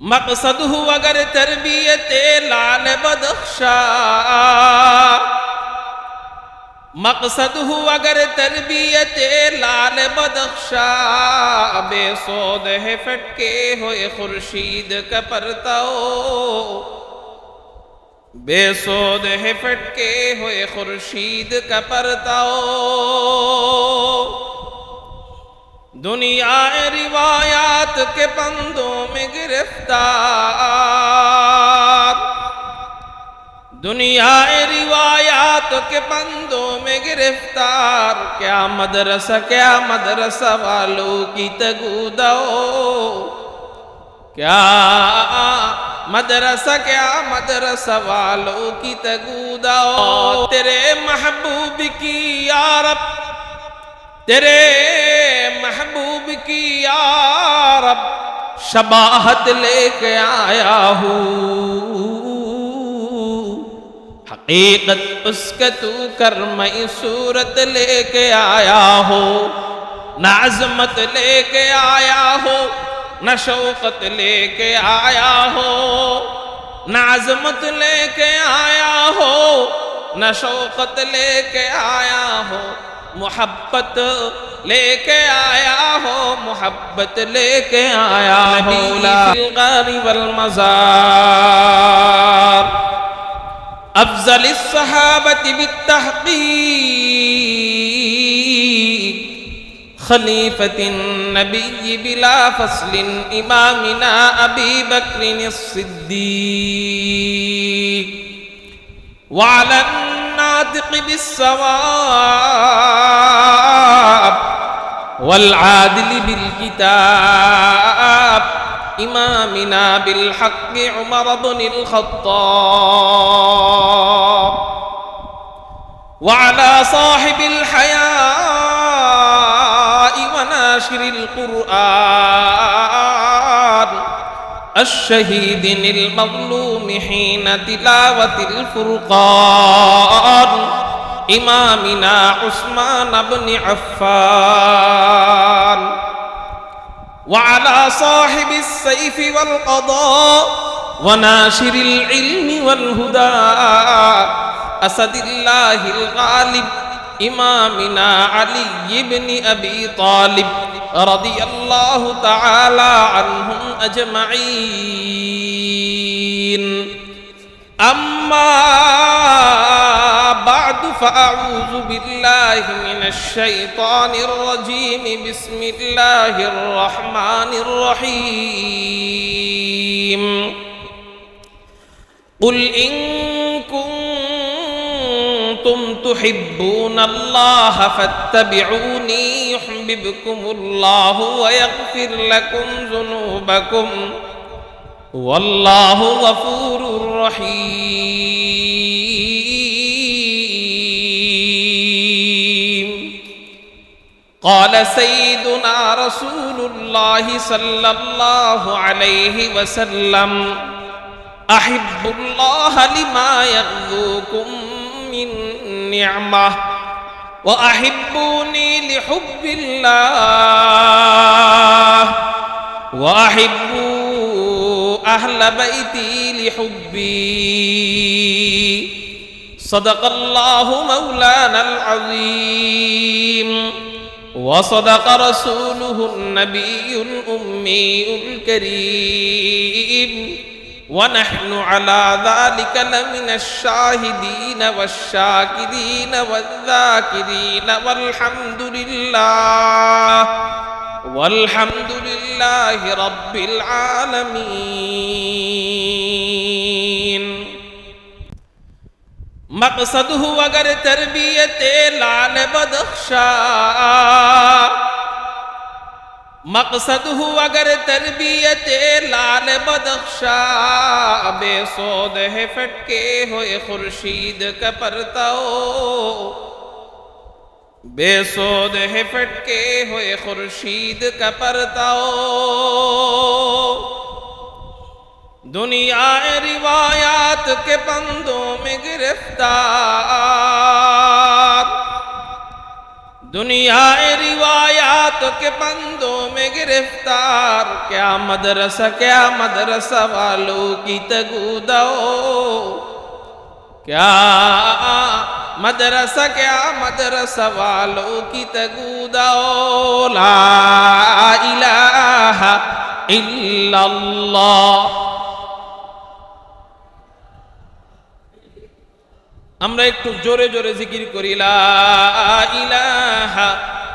مقصد ہو اگر تربیت لال بدخشا مقصد ہو اگر تربیت لال بدخشا بے سود ہے فٹکے ہوئے خورشید کا پرتاؤ بے سود ہے فٹکے ہوئے خورشید کا پرتاؤ دنیا روایات کے پندوں میں گرفتار۔ دنیا روایات کے پندوں میں گرفتار۔ کیا مدرسہ کیا مدرسہ والوں کی تگو دو کیا مدرسہ کیا مدرسہ والوں کی تگو دو تیرے محبوب کی یارب تیرے محبوب کی یا رب شباہت لے کے آیا ہوں۔ حقیقت اس کے تو کرمئی صورت لے کے آیا ہو نہ عظمت لے کے آیا ہو نہ شوقت لے کے آیا ہو نہ عظمت لے کے آیا ہو نہ شوقت لے کے آیا ہو محبت لے کے آیا ہو محبت لے کے آیا ہو والمزار۔ افضل الصحابة بالتحقیق۔ خلیفة النبي بلا فصل۔ إمامنا ابی بکر الصدیق۔ وعلن الناطق بالصواب والعادل بالكتاب إمامنا بالحق عمر بن الخطاب وعلى صاحب الحياء وناشر القرآن الشهيد المظلوم حين تلاوة الفرقان إمامنا عثمان بن عفان وعلى صاحب السيف والقضاء وناشر العلم والهدى أسد الله الغالب إمامنا علي بن أبي طالب رضي الله تعالى عنهم أجمعين. أما بعد فأعوذ بالله من الشيطان الرجيم. بسم الله الرحمن الرحيم. قل إن كنتم تحبون الله فاتبعوني يحببكم الله ويغفر لكم ذنوبكم والله غفور رحيم. قال سيدنا رسول الله صلى الله عليه وسلم احب الله لما يغذوكم من نعمه واحبوني لحب الله واحبوا اهل بيتي لحبي صدق الله مولانا العظيم وصدق رسوله النبي الامي الكريم ونحن على ذلك لمن الشاهدين والشاكرين والذاكرين والحمد لله والحمد لله رب العالمين مقصد هو اگر تربیت لال بدخشا مقصد ہو اگر تربیت لال بدخشا بے سود ہے فٹکے ہوئے خورشید کا پرتاؤ بے سود ہے فٹکے ہوئے خورشید کا پرتاؤ دنیا روایات کے پندوں میں گرفتار۔ دنیا रिवायात आयातों के बंदों में गिरफ्तार क्या मदरसा क्या मदरसा वालों की तगुदाओ क्या मदरसा क्या मदरसा वालों की तगुदाओ ला इलाहा इल्लल्लाह আমরা একটু জোরে জোরে জিকির করি লা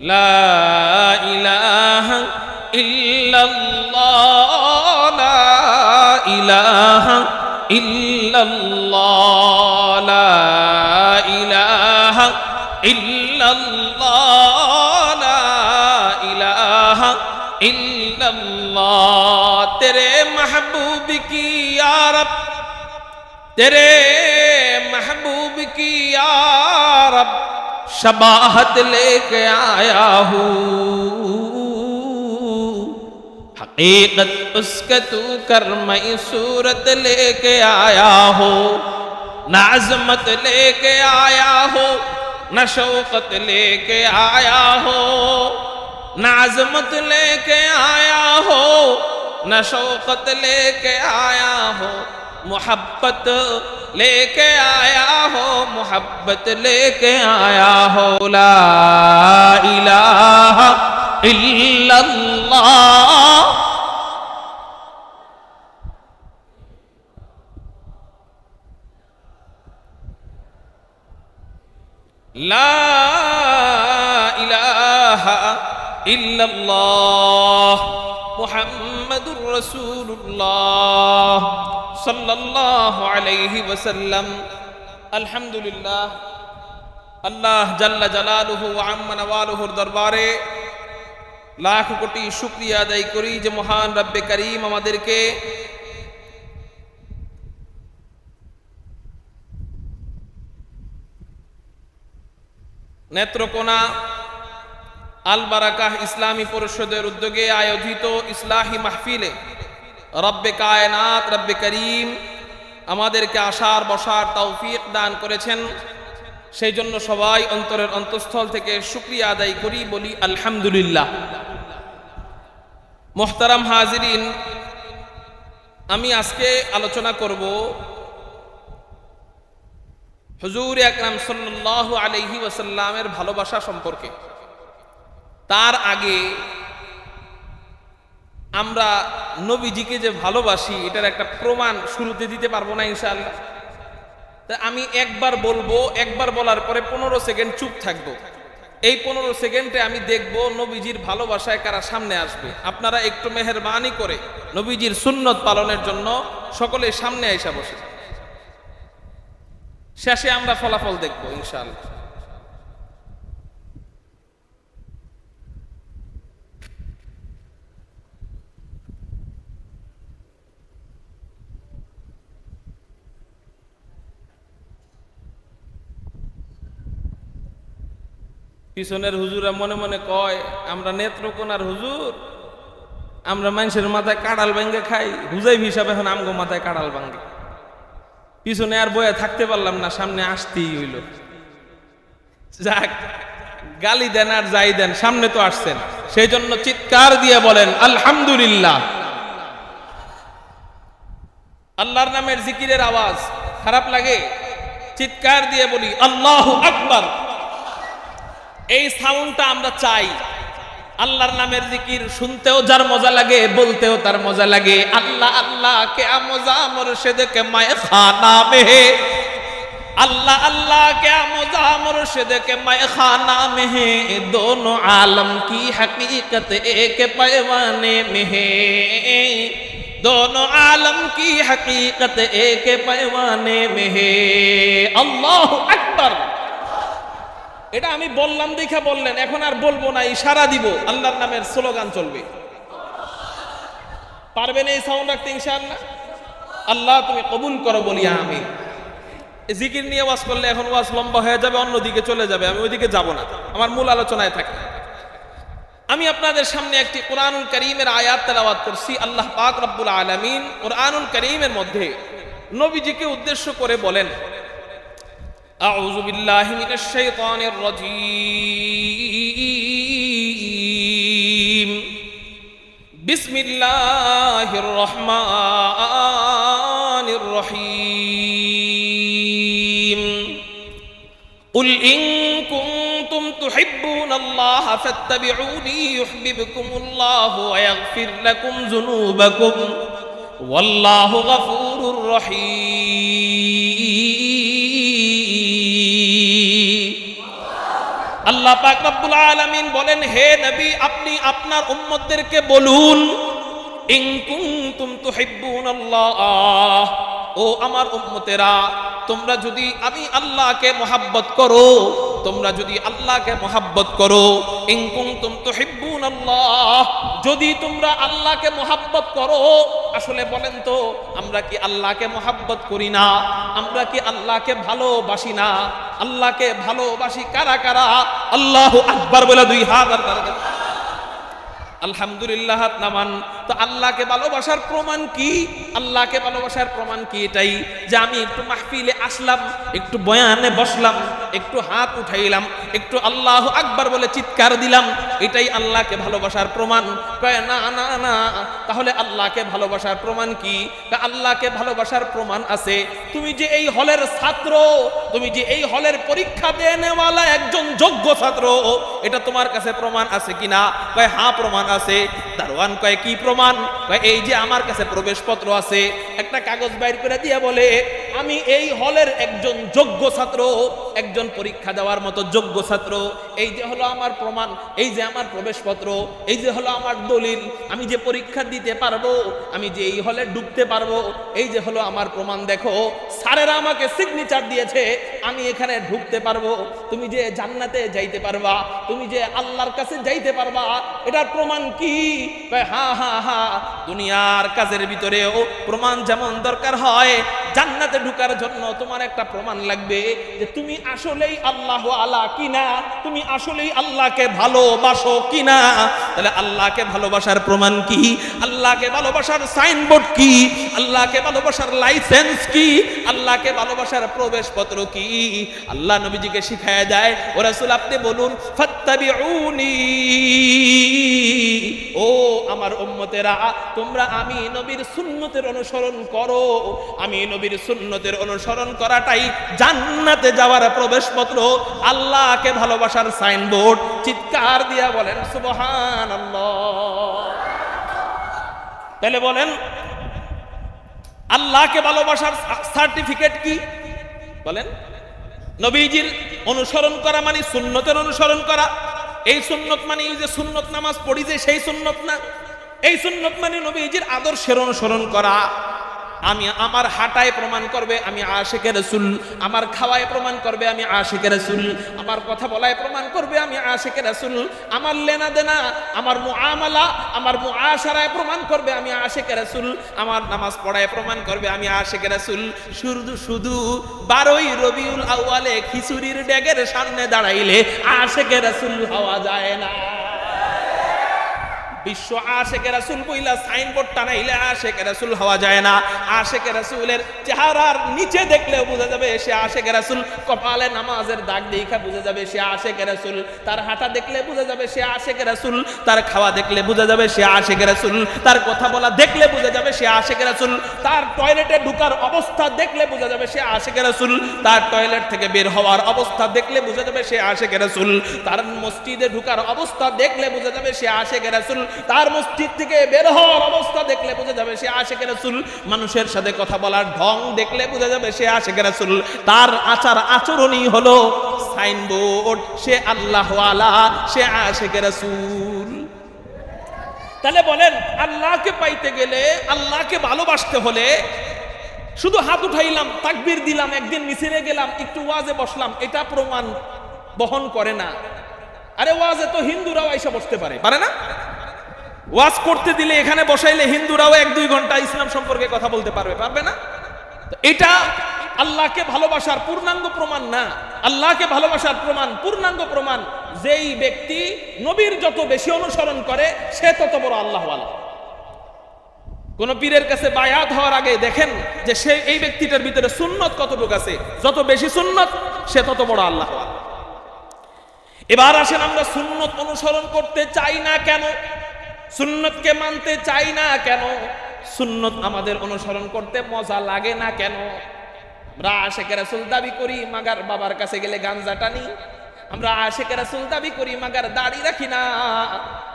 لا إله إلا الله لا إله إلا الله لا إله إلا الله لا إله إلا الله تیرے محبوب کی یا رب تیرے محبوب کی یا رب शबाहत लेके आया हूँ हकीकत उसका तू कर मैं सूरत लेके आया हो न अजमत लेके आया हो न शौकत लेके आया हो न अजमत लेके आया हो न शौकत लेके आया हो मोहब्बत लेके आया हो मोहब्बत लेके आया हो ला इलाहा इल्लल्लाह لا إله إلا الله محمد رسول الله আলহামদুলিল্লাহ, আল্লাহ জাল্লা জালালুহু আম্মা দরবারে লাখ কোটি শুকরিয়া আদায় করি যে মহান রব্বে করিম আমাদেরকে নেত্রকোনা আলবারাকাহ ইসলামী পরিষদের উদ্যোগে আয়োজিত ইসলাহী মাহফিলে রব্বে কায়নাত, রব্বে করিম আমাদেরকে আসার বসার তৌফিক দান করেছেন। সেই জন্য সবাই অন্তরের অন্তঃস্থল থেকে শুক্রিয়া আদায় করি, বলি আলহামদুলিল্লাহ। মোহতারাম হাজিরিন, আমি আজকে আলোচনা করব হুজুর আকরাম সাল্লাল্লাহু আলাইহি ওয়াসাল্লামের ভালোবাসা সম্পর্কে। তার আগে আমরা নবীজিকে যে ভালোবাসি, এটার একটা প্রমাণ শুরুতে দিতে পারব না ইনশাআল্লাহ। তা আমি একবার বলব, একবার বলার পরে পনেরো সেকেন্ড চুপ থাকব। এই পনেরো সেকেন্ডে আমি দেখব নবীজির ভালোবাসায় কারা সামনে আসবে। আপনারা একটু মেহরবানি করে নবীজির সুন্নত পালনের জন্য সকলে সামনে আইসা বসে। শেষে আমরা ফলাফল দেখব ইনশাআল্লাহ। পিছনের হুজুরা মনে মনে কয়, আমরা নেত্রকোনার হুজুর। আমরা মানুষের মাথায় কাড়াল ভাঙ্গে খাই। হুজাইব হিসাবে এখন আমগো মাথায় কাড়াল ভাঙ্গে পিছনে আর বয়ে থাকতে পারলাম না, সামনে আসতেই হইল। যাক, গালি দেন আর যাই দেন, সামনে তো আসছেন। সেই জন্য চিৎকার দিয়ে বলেন, আলহামদুলিল্লাহ। আল্লাহর নামের জিকিরের আওয়াজ খারাপ লাগে। চিৎকার দিয়ে বলি, আল্লাহ আকবার। এই সাউন্ডটা আমরা চাই। আল্লাহর নামের জিকির শুনতেও যার মজা লাগে, বলতেও তার মজা লাগে। আল্লাহ আল্লাহ, কে আমজা মুর্শিদ, কে মায়ে খানা মেহে আল্লাহ আল্লাহ, কে আমজা মুর্শিদ, কে মায়ে খানা মেহে দোনো আলম কি হকীকত, এক পায়ওয়ানে মেহে দোনো আলম কি হকীকত, এক পায়ওয়ানে মেহে আল্লাহু আকবার। এটা আমি বললাম দেখা বললেন, এখন আর বলব না, ইশারা দিব, আল্লাহর নামের স্লোগান চলবে। পারবেন এই সাউন্ড রাখতে ইনশাআল্লাহ? আল্লাহ, তুমি কবুল করো বলিয়া আমি জিকির নিয়ে ওয়াজ করলে এখন ওয়াজ লম্বা হয়ে যাবে, অন্যদিকে চলে যাবে, আমি ওইদিকে যাব না। আমার মূল আলোচনায় থাকি আমি আপনাদের সামনে একটি কোরআনুল করিমের আয়াত তেলাওয়াত করছি, আল্লাহ পাক রব্বুল আলামিন কোরআনুল করিমের মধ্যে নবীজিকে উদ্দেশ্য করে বলেন أعوذ بالله من الشيطان الرجيم. بسم الله الرحمن الرحيم. قل إن كنتم تحبون الله فاتبعوني يحببكم الله ويغفر لكم ذنوبكم. والله غفور رحيم. আল্লাহ পাক রব্বুল আলামিন বলেন, হে নবী, আপনি আপনার উম্মতদেরকে বলুন, ইন কুনতুম তুহিব্বুনাল্লাহ ও আমার উম্মতেরা, তোমরা যদি আমি আল্লাহকে মোহাব্বত করো তোমরা যদি আল্লাহকে মোহাব্বত করো, ইন কুনতুম আল্লাহ যদি তোমরা আল্লাহকে মোহাব্বত করো, আসলে বলেন তো, আমরা কি আল্লাহকে মোহাব্বত করি না? আমরা কি আল্লাহকে ভালোবাসি না? আল্লাহকে ভালোবাসি কারা কারা? আল্লাহ আকবার বলে দুই হাত আলহামদুলিল্লাহ নামান। তো আল্লাহকে ভালোবাসার প্রমাণ কি? আল্লাহকে ভালোবাসার প্রমাণ কি এটাই? যে আমি একটু মাহফিলে আসলাম, একটু বয়ানে বসলাম, একটু হাত উঠাইলাম, একটু আল্লাহ আকবার বলে চিৎকার দিলাম, এটাই আল্লাহকে ভালোবাসার প্রমাণ। কয়, না না না, তাহলে আল্লাহকে ভালোবাসার প্রমাণ কি? আল্লাহকে ভালোবাসার প্রমাণ আছে, তুমি যে এই হলের ছাত্র, তুমি যে এই হলের পরীক্ষা দেনেওয়ালা একজন যোগ্য ছাত্র, এটা তোমার কাছে প্রমাণ আছে কিনা? কয় হ্যাঁ প্রমাণ আছে। দারোয়ান কয়, কি প্রমাণ? কয়, এই যে আমার কাছে প্রবেশপত্র আছে, একটা কাগজ বাইর করে দিয়ে বলে, আমি এই হলের একজন যোগ্য ছাত্র, একজন পরীক্ষা দেওয়ার মতো যোগ্য ছাত্র, এই যে হলো আমার প্রমাণ, এই যে আমার প্রবেশপত্র, এই যে হলো আমার দলিল, আমি যে পরীক্ষা দিতে পারব, আমি যে এই হলে ঢুকতে পারব, এই যে হলো আমার প্রমাণ দেখো, স্যারেরা আমাকে সিগনেচার দিয়েছে, আমি এখানে ঢুকতে পারব, তুমি যে জান্নাতে যাইতে পারবা, তুমি যে আল্লাহর কাছে যাইতে পারবা, এটার প্রমাণ কি? হা হা দুনিয়ার কাজের ভিতরেও প্রমাণ যেমন দরকার হয় জান্নাতে ঢুকার জন্য তোমার একটা প্রমাণ লাগবে যে তুমি আসলেই আল্লাহ আলা কিনা? তুমি আসলেই আল্লাহকে ভালোবাসো কিনা? তাহলে আল্লাহকে ভালোবাসার প্রমাণ কি? আল্লাহকে ভালোবাসার সাইনবোর্ড কি? আল্লাহকে ভালোবাসার লাইসেন্স কি? আল্লাহকে ভালোবাসার প্রবেশপত্র কি? আল্লাহ নবীজিকে শিখায় দেয়, ও রাসূল, আপনি বলুন, ফাত্তাবিউনি। ও আমার উম্মতেরা, তোমরা আমি নবীর সুন্নতের অনুসরণ করো। আমি নবীর সুন্নতের অনুসরণ করাটাই জান্নাতে যাওয়ার প্রবেশপত্র, আল্লাহকে ভালোবাসার সাইনবোর্ড। চিৎকার দিয়া বলেন, সুবহানাল্লাহ। তাহলে বলেন, আল্লাহকে ভালোবাসার সার্টিফিকেট কি? বলেন, নবীজির অনুসরণ করা মানে সুন্নতের অনুসরণ করা। এই সুন্নত মানে এই যে সুন্নত নামাজ পড়ি যে সেই সুন্নত না। এই সুন্নত মানে নবীজির আদর্শের অনুসরণ করা। আমি আমার হাঁটায় প্রমাণ করবে আমি আশেকে রসুল। আমার খাওয়ায় প্রমাণ করবে আমি আশেকে রসুল। আমার কথা বলায় প্রমাণ করবে আমি আশেকে রসুল। আমার লেনা দেনা, আমার মুআমালা, আমার মুআশারায় প্রমাণ করবে আমি আশেকে রসুল। আমার নামাজ পড়ায় প্রমাণ করবে আমি আশেকে রসুল। শুধু শুধু বারোই রবিউল আউয়ালে খিচুড়ির ড্যাগের সামনে দাঁড়াইলে আশেকে রসুল হওয়া যায় না। বিশ্ব আশেকে রাসুল বইলা সাইনবোর্ড টানাইলে আশেকে রাসুল হওয়া যায় না। আশেকে রাসুলের চেহারার নিচে দেখলেও বোঝা যাবে সে আশেকে রাসুল কপালে নামাজের দাগ দেখা বোঝা যাবে সে আশেকে রাসুল। তার হাঁটা দেখলে বোঝা যাবে সে আশেকে রাসুল। তার খাওয়া দেখলে বোঝা যাবে সে আশেকে রাসুল। তার কথা বলা দেখলে বোঝা যাবে সে আশেকে রাসুল। তার টয়লেটে ঢুকার অবস্থা দেখলে বোঝা যাবে সে আশেকে রাসুল। তার টয়লেট থেকে বের হওয়ার অবস্থা দেখলে বোঝা যাবে সে আশেকে রাসুল। তার মসজিদে ঢুকার অবস্থা দেখলে বোঝা যাবে সে আশেকে রাসুল। তার মসজিদ থেকে বের হওয়ার অবস্থা দেখলে বোঝা যাবে সে আশেকে রাসুল। মানুষের সাথে কথা বলার ঢং দেখলে বোঝা যাবে সে আশেকে রাসুল। তার আচার আচরণই হলো সাইনবোর্ড, সে আল্লাহ আলা, সে আশেকে রাসুল। তাহলে বলেন, আল্লাহকে পাইতে গেলে আল্লাহকে ভালোবাসতে হলে শুধু হাত উঠাইলাম, তাকবির দিলাম, একদিন মিছিলে গেলাম, একটু ওয়াজে বসলাম, এটা প্রমাণ বহন করে না। আরে ওয়াজে তো হিন্দুরাও এসে বসতে পারে পারে না? ওয়াজ করতে দিলে এখানে বসাইলে হিন্দুরাও এক দুই ঘণ্টা ইসলাম সম্পর্কে কথা বলতে পারবে পারবে না? এটা আল্লাহকে ভালোবাসার পূর্ণাঙ্গ প্রমাণ না। আল্লাহকে ভালোবাসার প্রমাণ, পূর্ণাঙ্গ প্রমাণ, যেই ব্যক্তি নবীর যত বেশি অনুসরণ করে, সে তত বড় আল্লাহ কোন পীরের কাছে বায়াত হওয়ার আগে দেখেন যে সে এই ব্যক্তিটার ভিতরে সুন্নত কতটুকু আছে। যত বেশি সুন্নত, সে তত বড় আল্লাহ এবার আসেন আমরা সুন্নত অনুসরণ করতে চাই না কেন? সুন্নতকে মানতে চাই না কেন? সুন্নত আমাদের অনুসরণ করতে মজা লাগে না কেন? আমরা আশেকে রাসুল দাবি করি, মাগার বাবার কাছে গেলে গাঞ্জা টানি। আমরা আশেকে রাসুল দাবি করি, মাগার দাড়ি রাখি না।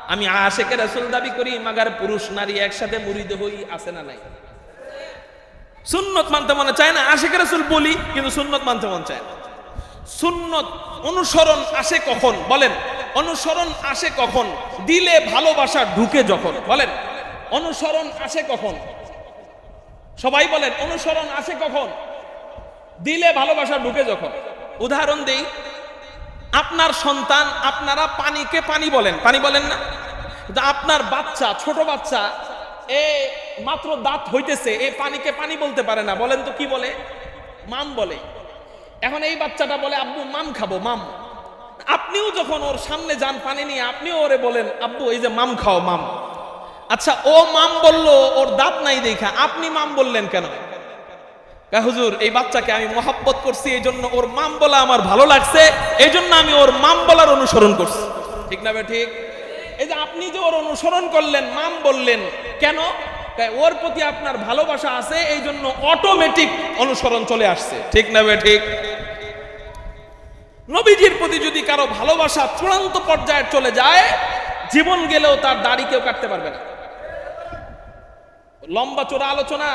আমি আশেকে রাসুল দাবি করি, মাগার পুরুষ নারী একসাথে মুড়িদ হই, আছে না নাই? সুন্নত মানতে মনে চায় না? আশেকে রাসুল বলি, কিন্তু সুন্নত মানতে মন চায় না। সুন্নত অনুসরণ আসে কখন? বলেন। অনুসরণ আসে কখন? দিলে ভালোবাসা ঢুকে যখন। বলেন, অনুসরণ আসে কখন? সবাই বলেন, অনুসরণ আসে কখন? দিলে ভালোবাসা ঢুকে যখন। উদাহরণ দেই, আপনার সন্তান আপনারা পানিকে পানি বলেন। পানি বলেন না? আপনার বাচ্চা, ছোট বাচ্চা, এ মাত্র দাঁত হইতেছে, এ পানিকে পানি বলতে পারে না। বলেন তো কি বলে? মাম বলে। এখন এই বাচ্চাটা বলে, আব্বু, মাম খাব, মাম। আপনিও যখন ওর সামনে যান পানি নিয়ে, আপনিও ওরে বলেন, আব্বু, এই যে মাম খাও, মাম। আচ্ছা ও মাম বলল, ওর দাঁত নাই দেখা, আপনি মাম বললেন কেন? হুজুর, এই বাচ্চাকে আমি মহাব্বত করছি এই জন্য ওর মাম বলা আমার ভালো লাগছে এই জন্য আমি ওর মাম বলার অনুসরণ করছি। ঠিক না ঠিক? এই যে আপনি যে ওর অনুসরণ করলেন, মাম বললেন, কেন? ওর প্রতি আপনার ভালোবাসা আছে এই জন্য অটোমেটিক অনুসরণ চলে আসছে। ঠিক না ঠিক? নবীজির প্রতি যদি কারও ভালোবাসা চূড়ান্ত পর্যায়ে চলে যায়, জীবন গেলেও তার দাড়ি কেউ কাটতে পারবে না। লম্বা চোরা আলোচনা